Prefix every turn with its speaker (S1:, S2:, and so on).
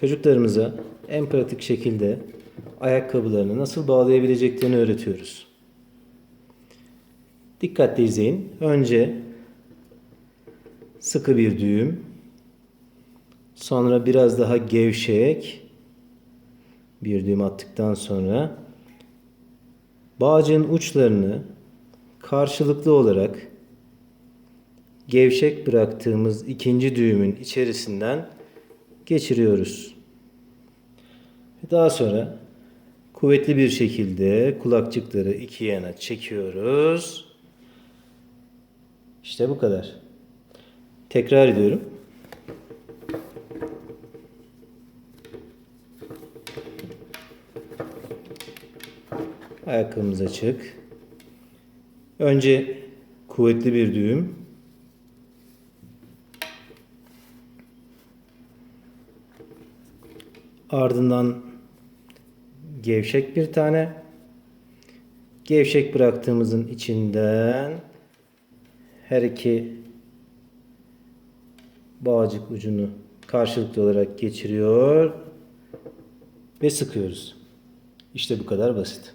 S1: çocuklarımıza en pratik şekilde ayakkabılarını nasıl bağlayabileceklerini öğretiyoruz. Dikkatli izleyin. Önce sıkı bir düğüm, sonra biraz daha gevşek bir düğüm attıktan sonra bağcığın uçlarını karşılıklı olarak gevşek bıraktığımız ikinci düğümün içerisinden geçiriyoruz. Daha sonra kuvvetli bir şekilde kulakçıkları iki yana çekiyoruz. İşte bu kadar. Tekrar ediyorum. Ayakkabımız açık. Önce kuvvetli bir düğüm. Ardından gevşek bir tane. Gevşek bıraktığımızın içinden her iki bağcık ucunu karşılıklı olarak geçiriyor ve sıkıyoruz. İşte bu kadar basit.